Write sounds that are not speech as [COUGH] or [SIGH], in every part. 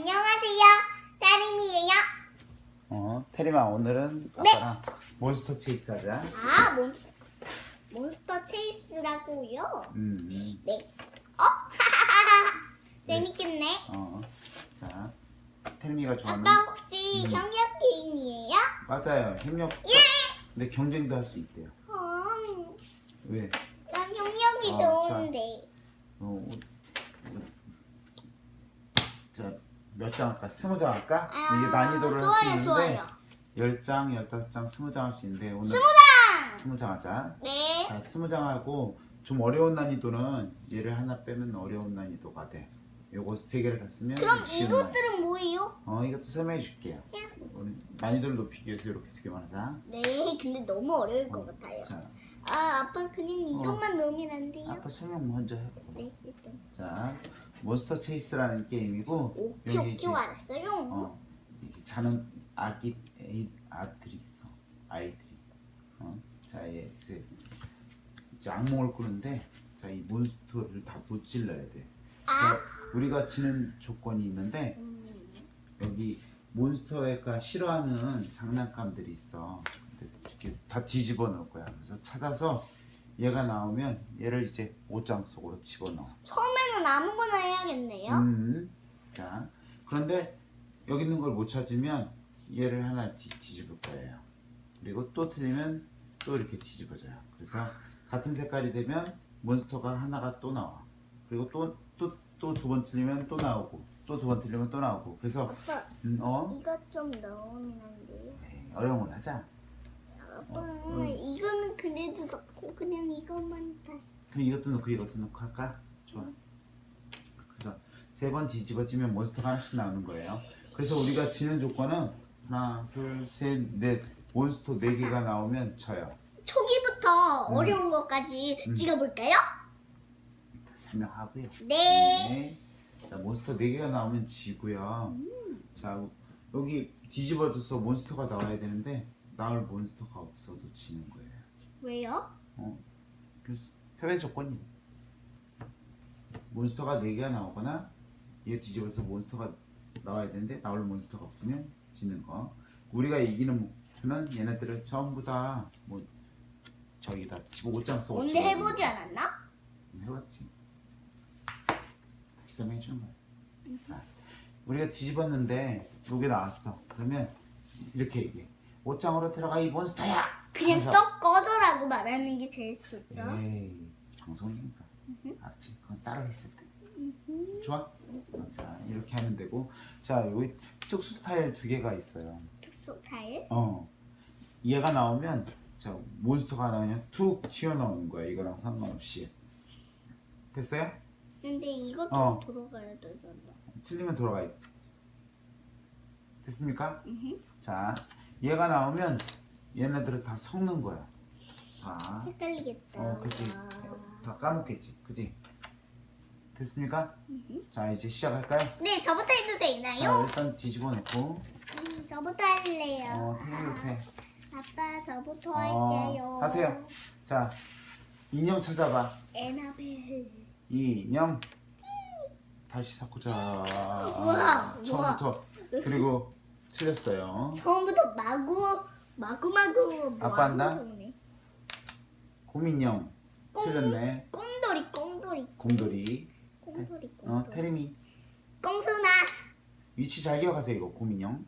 안녕하세요. 따림이에요. 어, 테리마 오늘은 네. 아빠랑 몬스터 체이스 하자. 아, 몬스, 몬스터 체이스라고요? 음, 음, 네. 어? [LAUGHS] 재밌겠네. 어, 자, 테리미가 좋아하는 아빠 혹시 음. 협력 게임이에요? 맞아요. 협력. 예! 근데 경쟁도 할 수 있대요. 음, 왜? 난 협력이 어, 좋은데. 어, 자, 몇 장 할까? 스무 장 할까? 아, 이게 난이도를 할 수 좋아요, 있는데 좋아요. 열 장, 열다섯 장, 스무 장 할 수 있는데 오늘 스무 장! 스무 장 하자. 네. 자, 스무 장 하고 좀 어려운 난이도는 얘를 하나 빼면 어려운 난이도가 돼. 요거 세 개를 다 쓰면 그럼 쉬운 난이도. 이것들은 뭐예요? 어 이것도 설명해 줄게요. 우리 난이도를 높이기 위해서 이렇게 두 개만 하자. 네, 근데 너무 어려울 것 어, 같아요. 자, 아, 아빠 그냥 이것만 넣으면 안 돼요? 아빠 설명 먼저 해. 네, 일단. 자, 몬스터 체이스라는 게임이고 여기 오키 이제 알았어요. 어 이렇게 자는 아기 애, 아들이 있어. 아이들이. 어, 자, 얘 이제 이제 악몽을 꾸는데 자, 이 몬스터를 다 무찔러야 돼. 아, 자, 우리가 지는 조건이 있는데 음, 여기 몬스터가 싫어하는 장난감들이 있어. 근데 이렇게 다 뒤집어 놓을 거야. 그래서 찾아서 얘가 나오면 얘를 이제 옷장 속으로 집어 넣어. 처음 에는 아무거나 해야겠네요. 음. 자, 그런데 여기 있는 걸 못 찾으면 얘를 하나 뒤, 뒤집을 거예요. 그리고 또 틀리면 또 이렇게 뒤집어져요. 그래서 같은 색깔이 되면 몬스터가 하나가 또 나와. 그리고 또 또 또 두 번 틀리면 또 나오고 또 두 번 틀리면 또 나오고. 그래서 아빠, 음, 어 이거 좀 넣으면 안 돼요? 에이, 어려운 걸 하자. 아빠, 어, 음. 이거는 그래도 넣고 그냥 이것만 다시. 그럼 이것도 넣고 이것도 넣고 할까? 좋아. 세 번 뒤집어지면 몬스터가 하나씩 나오는 거예요. 그래서 우리가 지는 조건은 하나, 둘, 셋, 넷 몬스터 네 개가 나오면 져요. 초기부터 음. 어려운 것까지 음. 찍어볼까요? 일단 설명하고요. 네. 자, 몬스터 네 개가 나오면 지고요. 자, 여기 뒤집어져서 몬스터가 나와야 되는데 나올 몬스터가 없어도 지는 거예요. 왜요? 그래서 패배 조건이 몬스터가 4개가 나오거나 얘 뒤집어서 몬스터가 나와야 되는데 나올 몬스터가 없으면 지는 거. 우리가 이기는 목표는 얘네들을 전부 다 뭐 저기다 15장 속으로 언제 집어넣는 해보지 거. 않았나? 음, 해봤지. 다시 설명해 주는 거야. 자, 우리가 뒤집었는데 요게 나왔어. 그러면 이렇게 얘기해. 옷장으로 들어가 이 몬스터야! 그냥 하면서 썩 꺼져라고 말하는 게 제일 좋죠. 에이 방송이니까. 알았지? 그건 따로 했을 때. 좋아? 어, 자 이렇게 하면 되고 자 여기 특수 타일 두 개가 있어요 특수 타일? 어 얘가 나오면 자 몬스터가 나오면 툭 튀어나오는 거야 이거랑 상관없이 됐어요? 근데 이것도 어. 들어가야 되잖아. 틀리면 돌아가야 됐습니까? 음흠. 자 얘가 나오면 얘네들을 다 섞는 거야 자 헷갈리겠다. 어, 그치. 다 까먹겠지 그지? 됐습니까? 자 이제 시작할까요? 네, 저부터 해도 자 되나요? 일단 뒤집어 놓고 음, 저부터 할래요. 어해 아빠, 저부터 어, 할게요. 하세요. 자 인형 찾아봐 에나벨. 이 인형 다시 섞자 우와, 처음부터 그리고 틀렸어요 처음부터 마구, 마구마구. 아빠 한다? 마구마구네. 곰인형 꽁. 틀렸네 꽁돌이, 꽁돌이, 곰돌이 꽁돌이, 어. 테리미 꽁순아. 위치 잘 기억하세요 이거 곰인형.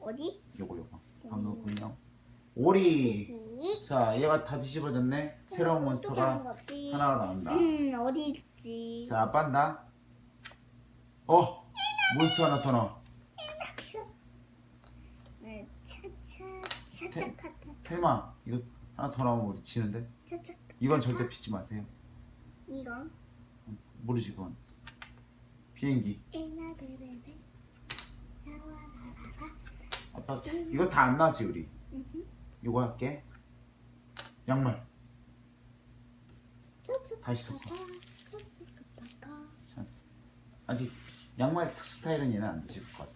어디? 요거 요거. 방금 곰인형. 오리. 여기. 자 얘가 다 뒤집어졌네. 새로운 어떻게 하는 몬스터가 거지? 하나가 나온다. 음, 어디 있지? 자 한다. 어 몬스터 하나 더 넣어 네, 차차, 차차카타, 테리마 이거 하나 더 나오면 우리 지는데? 차차. 이건 절대 피지 마세요. 이건? 모르지 그건 비행기. 아빠 이거 다 안 나지 우리. 이거 할게. 양말. 다시 섞어. 아직 양말 특수 타일은 얘는 안 뒤집을 것 같아.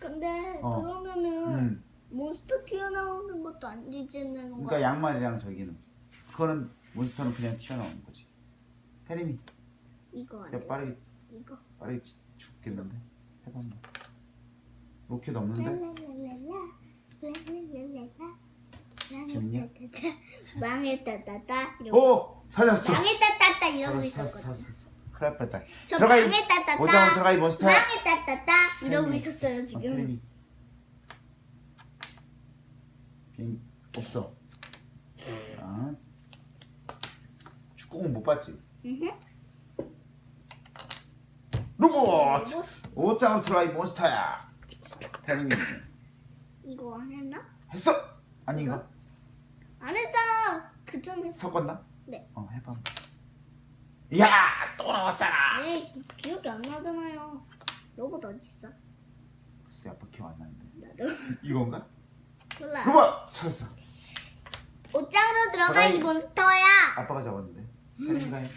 근데 어. 그러면은 음. 몬스터 튀어나오는 것도 안 뒤지는 그러니까 거야. 양말이랑 저기는. 그거는 몬스터는 그냥 튀어나오는 거지. 테리미 이거 안야 돼. 빠르게 이거. 빠르게 죽- 죽겠는데 해봐 뭐. 로켓 없는데? 랄랄랄랄라 랄랄랄랄라 재밌냐? 망했다따따 망했다따따 이러고 오! 찾았어! 망했다따따 이러고 찾았어, 있었거든 찾았어. 큰일 날 뻔했다. 저 들어가, 이- 망했다따따 오자마 들어가 이 몬스터야. 망했다따따 이러고. 있었어요 어, 지금. 비행 없어. 자. 축구공 못 봤지? 음흠. 로봇! 로봇. 오자마 들어가 이 몬스터야. 혜린이 이거 안 했나? 했어? 아닌가? 안 했잖아 그점 했어 섞었나? 네. 어 해봐. 야! 또 나왔잖아! 에이 기억이 안 나잖아요 로봇 어딨어? 글쎄 아빠 기억 안 나는데. 나도 [LAUGHS] 이건가? 몰라 로봇! 찾았어. 옷장으로 들어가 이 이- 몬스터야 아빠가 잡았는데. 혜린이가 해.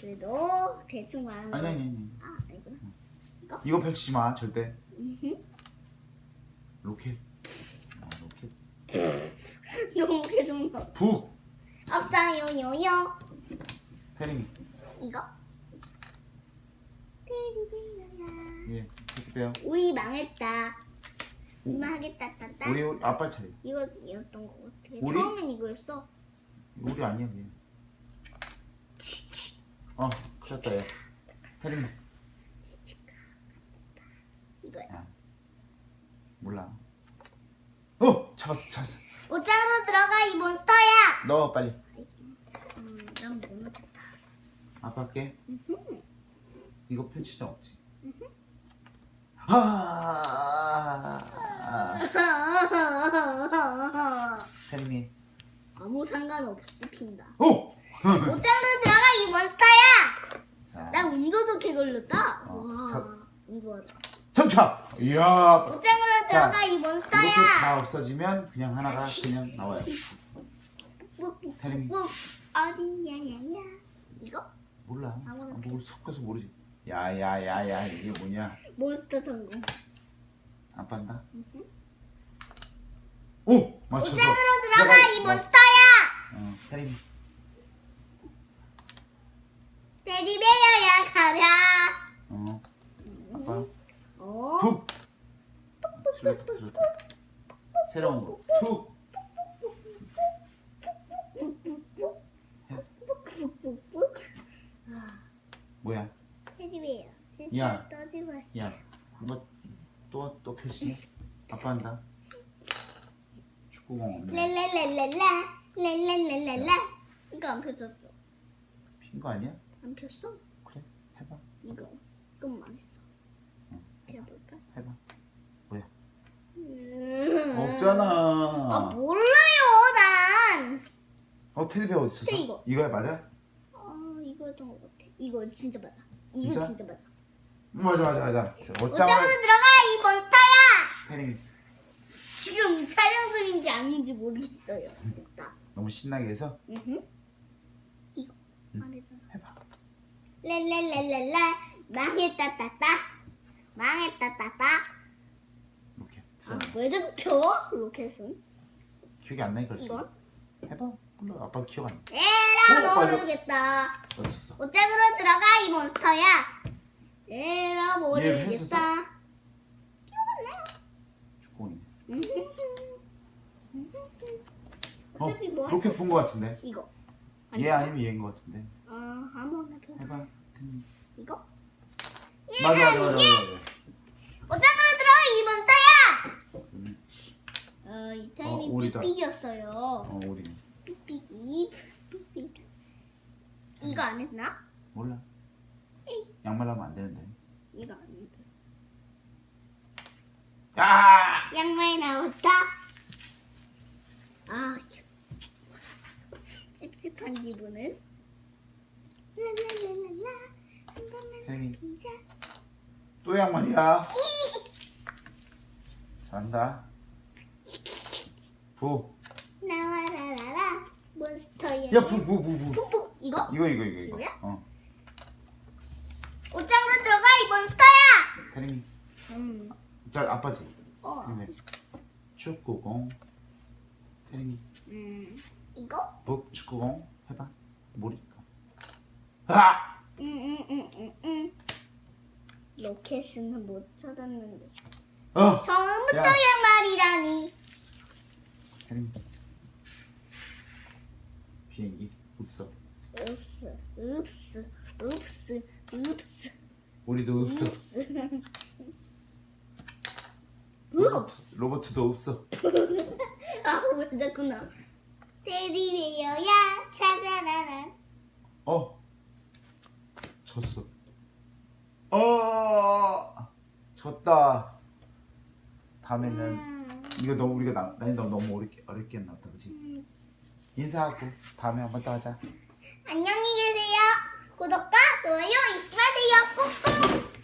그래도 대충 말하는 아니 아니 아니. 아 아니구나 이거 펼치지 마 절대. 로켓. 어, 로켓. [LAUGHS] 너무 계속 나 북. 없어요 요요 태림이. 이거 테디베어야 예. 택배요. 우리 망했다 망했다 따따 우리 우리 아빠 차례. 이거였던 것 같아 우리? 처음엔 이거였어 우리 아니야 얘. 어, 찾았다 얘. 태림이. 이거야 몰라. 어, 잡았어, 잡았어. 옷장으로 들어가 이 몬스터야 넣어 빨리. 음 난못 넣겠다 아빠. 음흠. 이거 펼치자 없지. 아. 태림이. 아무 상관없이 핀다 오. [LAUGHS] 옷장으로 들어가 이 몬스터야 자. 나 운도 좋게 걸렸다 어, 와 자. 운 좋아라 점차. 이야. 옷장으로 자, 들어가 이 이렇게 몬스터야 다 없어지면 그냥 하나가 그냥 나와요. 꾹꾹꾹 태림이. 어딨냐냐냐 이거? 몰라. 아, 뭐 섞어서 모르지. 야야야야 이게 뭐냐? 몬스터 성공 한다. 음흠. 오 맞췄어. 옷장으로 들어가 이 뭐- 몬스터야 어, 태림이. 테디베어야 가라 어, 아빠. 어? 툭. 들었다 들었다. 새로운 거. 툭. 뭐야? 테디베어 실수 야. 야, 뭐또또 표시? 아빠 한다. 축구공 없네. 랄랄랄랄라 랄랄랄랄라 이거 안 펴졌어 핀거 아니야? 안 폈어? 그래, 해봐, 이거 이건 망했어 응. 펴볼까? 음. 없잖아. 아 몰라요 난 어 테레비 어디 있었어? 이거. 이거야 맞아? 아 이거였던 것 같아 이거 진짜 맞아 이거 진짜? 진짜, 맞아 맞아 맞아 맞아. 옷장으로 들어가 이 몬스터야 테레비 지금 촬영 중인지 아닌지 모르겠어요 나 너무 신나게 해서 음흠. 이거 응. 안 했잖아 해봐. 랄랄랄랄라 망했다 따따 망했다 따따. 아 왜 자꾸 펴? 로켓은 기억이 안 나니까 그렇지. 이건? 해봐. 몰라. 아빠 기억 안 나. 에라 어. 모르겠다 맞췄어. 옷장으로 들어가 이 몬스터야 에라? 모르겠다 축구공이네. 어, 어차피 뭐 그렇게 본거 같은데. 이거 얘 아니면 얘인 거 같은데. 어 아무거나 펴 해봐. 태림이. 이거? 맞아 맞아 맞아. 맞아. 옷장으로 들어가 이 몬스터야 음, 어이 어, 타임이 우리다. 삑삑이었어요 어 우리 삑삑이 삑삑 이거 안 했나? 몰라. 양말 하면 안 되는데. 이거 아닌데 야! 양말 나왔다 아 찝찝한 기분은 랄랄랄랄라 한 번만 태림이 피자 또 양말이야. 잘한다. 부. 나와라라라 몬스터야 야, 부, 부, 부, 부. 푹푹 이거? 이거, 이거, 이거, 이거. 이거야? 어. 옷장으로 들어가 이 몬스터야 태림이. 음. 자, 아빠지. 어. 태림이. 축구공. 태림이. 음. 이거? 북, 축구공. 해봐. 모르니까. 아! 응응응응응 로켓은 못 찾았는데. 어! 처음부터 야. 양말이라니. 혜림. 비행기 없어. 읍스, 읍스, 읍스, 읍스, 우리도 없어. 읍스. 로봇, 로봇도 없어. 아, 왜 자꾸 나. 테디베어야 찾아라라. 어. 졌어. 어. 졌다. 다음에는 음, 이거 너무 우리가 나, 난이도 너무 어렵게 어렵게 했나 보다 그지? 음. 인사하고 다음에 한번더 하자. 안녕히 계세요. 구독과 좋아요 잊지 마세요. 꾹꾹.